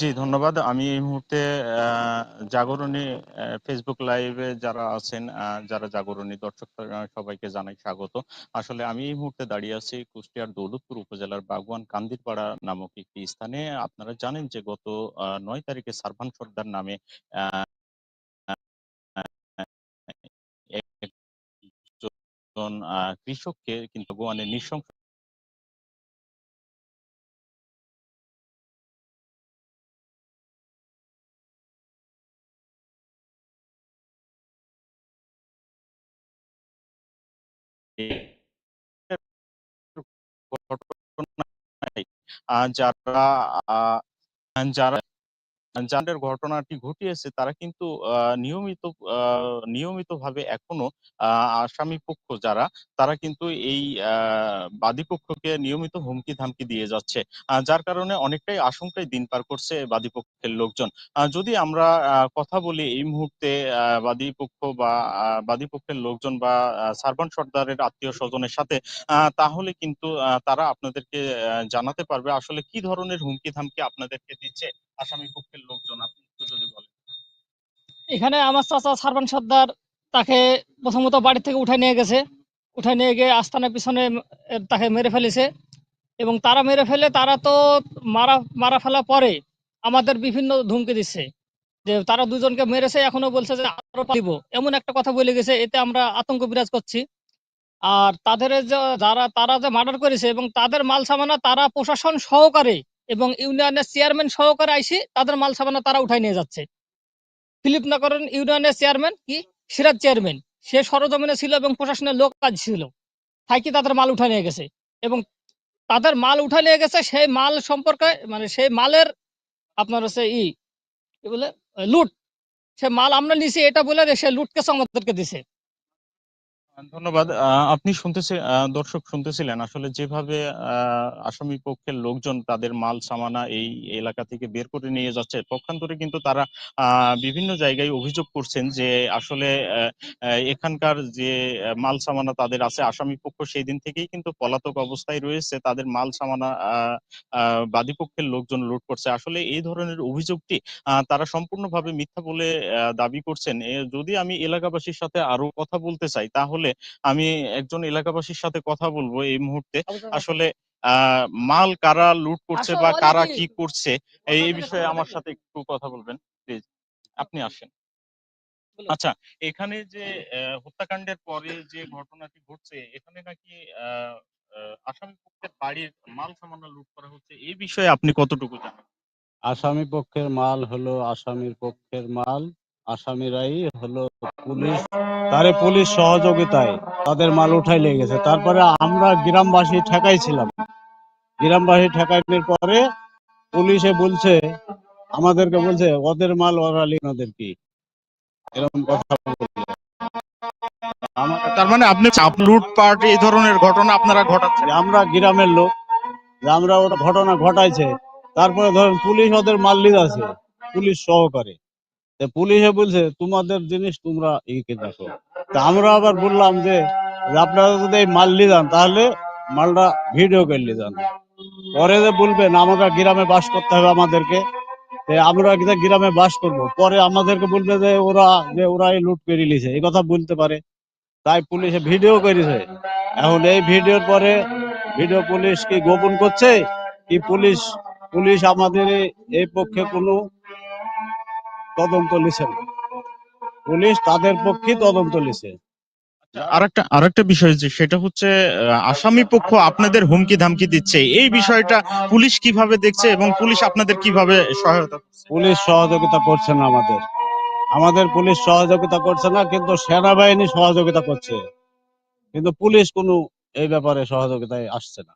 জি ধন্যবাদ। আমি এই মুহূর্তে জাগরণী ফেসবুক লাইভে যারা আছেন, যারা জাগরণী দর্শক সবাইকে জানাই স্বাগত। আসলে আমি এই মুহূর্তে দাঁড়িয়ে আছি কুষ্টিয়ার দৌলতপুর উপজেলার বাগুয়ান কান্দিরপাড়া নামক একটি স্থানে। আপনারা জানেন যে গত ৯ তারিখে সারভান সর্দার নামে কৃষককে কিন্তু গোয়ানে নৃশংস যারা যারা যাদের ঘটনাটি ঘটিয়েছে তারা কিন্তু নিয়মিত নিয়মিতভাবে এখনও আসামি পক্ষ যারা, তারা কিন্তু এই আ বাদী পক্ষকে নিয়মিত হুমকি-ধামকি দিয়ে যাচ্ছে। যার কারণে অনেকটাই আশঙ্কায় দিন পার করছে বাদী পক্ষের লোকজন। যদি আমরা কথা বলি এই মুহূর্তে আ বাদী পক্ষ বা আ বাদী পক্ষের লোকজন বা আ সারভান সর্দারের আত্মীয়স্বজনের সাথে আ তাহলে কিন্তু তারা আপনাদেরকে জানাতে পারবে আসলে কি ধরনের হুমকি-ধামকি আপনাদেরকে দিচ্ছে আসামি পক্ষের লোকজন, আপনি একটু যদি বলেন। এখানে আমার চাচা সারবান সর্দার তাকে প্রথমত বাড়ি থেকে উঠায় নিয়ে গেছে। উঠায় নিয়ে গিয়ে আস্তানার পিছনে তাকে মেরে ফেলেছে এবং তারা মেরে ফেলে, তারা তো মারা মারা ফেলার পরে আমাদের বিভিন্ন ধুমকি দিচ্ছে। যে তারা দুজনকে মেরেছে, এখনও বলছে যে আরও পালিব। এমন একটা কথা বলে গেছে, এতে আমরা আতঙ্ক বিরাজ করছি। আর তাদের যারা, তারা যে মার্ডার করেছে এবং তাদের মাল সামানা তারা প্রশাসন সহকারে এবং ইউনিয়নের চেয়ারম্যান সহকারে আইসে তাদের মাল সামানা তারা উঠাই নিয়ে যাচ্ছে। ফিলিপনগরের ইউনিয়নের চেয়ারম্যান কি? সিরাজ চেয়ারম্যান সে সরজমিনে ছিল এবং প্রশাসনের লোক কাজ ছিল। থাকি তাদের মাল উঠায় নিয়ে গেছে? এবং তাদের মাল উঠায় নিয়ে গেছে সেই মাল সম্পর্কে মানে সেই মালের আপনার হচ্ছে ই বলে? লুট। সে মাল আমরা নিছি, এটা বলে সে লুটকেস আমাদেরকে দিছে। ধন্যবাদ। আপনি শুনতেছি দর্শক শুনতেছিলেন আসলে যেভাবে আসামি পক্ষের লোকজন তাদের মাল সামানা এই এলাকা থেকে বের করে নিয়ে যাচ্ছে, পক্ষান্তরে কিন্তু তারা বিভিন্ন জায়গায় অভিযোগ করছেন যে আসলে এখানকার যে মাল সামানা তাদের আছে আসামি পক্ষ সেই দিন থেকেই কিন্তু পলাতক অবস্থায় রয়েছে। তাদের মাল সামানা আ আ বাদী পক্ষের লোকজন লুট করছে। আসলে এই ধরনের অভিযোগটি তারা সম্পূর্ণভাবে মিথ্যা বলে দাবি করছেন। যদি আমি এলাকাবাসীর সাথে আরও কথা বলতে চাই তাহলে আমি একজন এলাকাবাসীর সাথে কথা বলব এই মুহূর্তে। আসলে মাল কারা লুট করছে বা কারা কি? করছে এই, বিষয়ে আমার সাথে একটু কথা বলবেন প্লিজ। আপনি আসেন। আচ্ছা, এখানে যে হত্যাকাণ্ডের পরে যে ঘটনাটি ঘটছে এখানে নাকি আসামি পক্ষের বাড়ির মাল সামান্য লুট করা হচ্ছে। এই বিষয়ে আপনি কতটুকু জানেন? আসামি পক্ষের মাল হলো আসামির পক্ষের মাল। আসামিরাই হলো পুলিশ তারে পুলিশ সহযোগিতায় তাদের মাল উঠায় নিয়ে গেছে। তারপরে আমরা গ্রামবাসী ঠেকাইছিলাম। গ্রামবাসী ঠেকানোর পরে পুলিশে বলছে আমাদেরকে বলছে ওদের মাল ওরা ওদের কি এরকম কথা। তার মানে আপনি আপ লুটপাট এই ধরনের ঘটনা আপনারা ঘটাচ্ছেন। আমরা গ্রামের লোক আমরা ওটা ঘটনা ঘটাইছে তারপরে ধরেন পুলিশ ওদের মাল লিয়ে আছে পুলিশ সহকারে পুলিশে বলছে, তোমাদের জিনিস তোমরা ইকে দেখো। তা আমরা আবার বললাম যে আপনারা যদি মাল নিয়ে যান, তাহলে মালটা ভিডিও করে নিয়ে যান। পরে যে বলবেন, আমাকে গ্রামে বাস করতে হবে আমাদেরকে। আমরা যে গ্রামে বাস করব। পরে আমাদেরকে বলবে যে, ওরা যে ওরা এই লুট করে নিয়েছে। এই কথা বলতে পারে। তাই পুলিশে ভিডিও করেছে। এখন এই ভিডিওর পরে ভিডিও পুলিশ কি গোপন করছে? কি পুলিশ পুলিশ আমাদের এই পক্ষে কোনো তদন্ত নিছে না পুলিশ তাদের পক্ষে তদন্ত নিছে। আরেকটা আরেকটা বিষয় যে সেটা হচ্ছে আসামি পক্ষ আপনাদের হুমকি ধামকি দিচ্ছে। এই বিষয়টা পুলিশ কীভাবে দেখছে এবং পুলিশ আপনাদের কীভাবে সহায়তা পুলিশ সহযোগিতা করছে না আমাদের। আমাদের পুলিশ সহযোগিতা করছে না কিন্তু সেনাবাহিনী সহযোগিতা করছে। কিন্তু পুলিশ কোনো এই ব্যাপারে সহযোগিতায় আসছে না।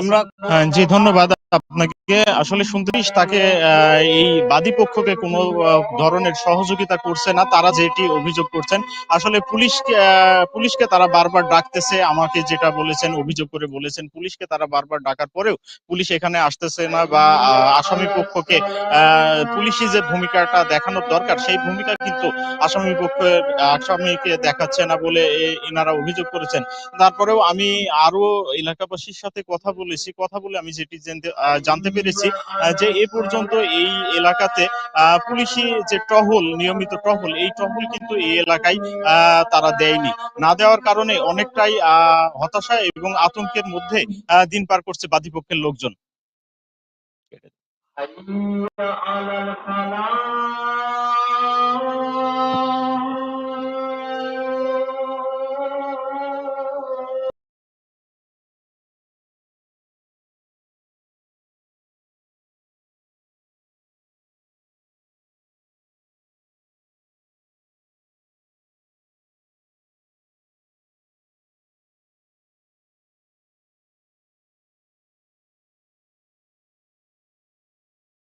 আমরা হ্যাঁ, জি ধন্যবাদ আপনাকে। আসলে শুনতে তাকে এই বাদী পক্ষকে কোনো ধরনের সহযোগিতা করছে না তারা যেটি অভিযোগ করছেন। আসলে পুলিশ পুলিশকে তারা বারবার ডাকতেছে আমাকে যেটা বলেছেন অভিযোগ করে বলেছেন পুলিশকে তারা বারবার ডাকার পরেও পুলিশ এখানে আসতেছে না বা আসামি পক্ষকে পুলিশি যে ভূমিকাটা দেখানোর দরকার সেই ভূমিকা কিন্তু আসামি পক্ষের আসামিকে দেখাচ্ছে না বলে এনারা অভিযোগ করেছেন। তারপরেও আমি আরও এলাকাবাসীর সাথে কথা বলেছি কথা বলে আমি যেটি জানতে আহ, জানতে পেরেছি আহ, যে এ পর্যন্ত এই এলাকাতে আহ, পুলিশি যে টহল নিয়মিত টহল এই টহল কিন্তু এই এলাকায় আহ, তারা দেয়নি না দেওয়ার কারণে অনেকটাই আহ, হতাশা এবং আতঙ্কের মধ্যে আহ, দিন পার করছে বাদীপক্ষের লোকজন حي على الفلاح